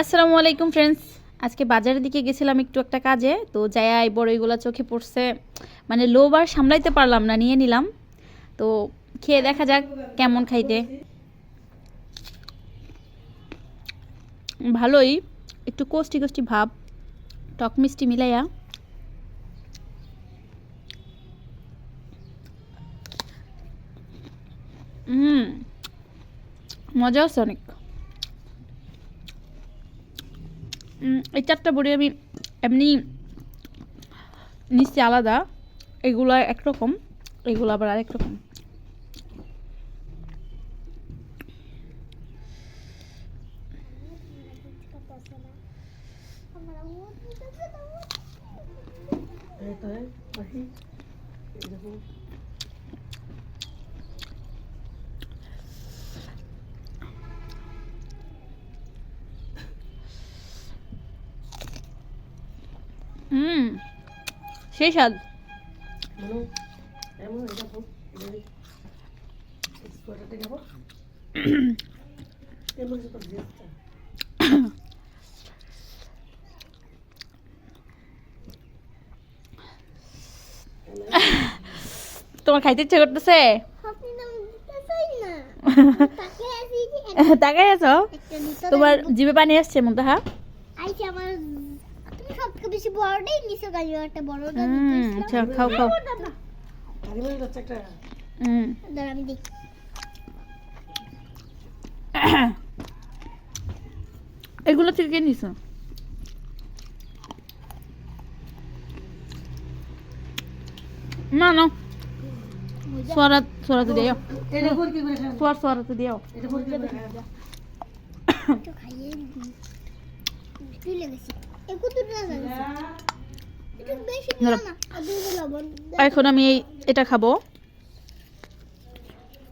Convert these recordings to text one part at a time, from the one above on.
আসসালামু আলাইকুম ফ্রেন্ডস আজকে বাজারের দিকে গেছিলাম একটু একটা কাজে, তো যাই এই বড়ইগুলো চোখে পড়ছে। মানে লোভ আর সামলাইতে পারলাম না, নিয়ে নিলাম। তো খেয়ে দেখা যাক কেমন খাইতে। ভালোই, একটু কোষ্টি কোষ্টি ভাব, টক মিষ্টি মিলাইয়া। হুম মজা আছে অনেক। এই চারটা বড়ি আমি এমনি নিশ্চয় আলাদা, এগুলো একরকম, এগুলো আবার আরেক রকম। এই তো এই বাকি এই দেখো হুম সেই স্বাদ মনো এমন এটা দেখো এটা দেখো স্কোয়ারটা দেখো এমন তো দিয়েছে তোমার খাইতে ইচ্ছে করতেছে? তাকে তাকাই আছো তোমার জিভে পানি আসছে মুন্তাহা? আমার বেশি বড়টাই নিছো গাড়ি একটা বড়টা আচ্ছা খাও খাও। কারিমার যাচ্ছে একটা হুম। দাঁড়া আমি দেখি এগুলো থেকে কে নিছো? না না। সোয়ারা সোয়ারাতে দিও সোয়ার সোয়ারাতে দিও খাইয়ে এখন আমি এটা খাব।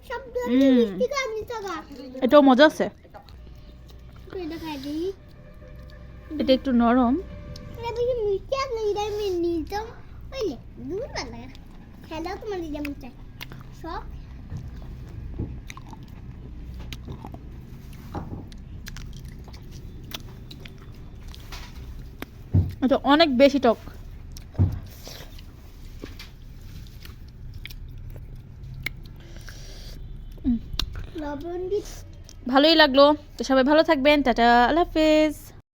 সব এটাও মজা আছে। এটা একটু নরম। এটা বেশি মিষ্টি আর না এটা আমি নিতাম বুঝলে দূর ভালো লাগে খেলাও তোমার যেমন চাই সব এটা অনেক বেশি টক। ভালোই লাগল। তো সবাই ভালো থাকবেন। টাটা আল্লাহ হাফেজ।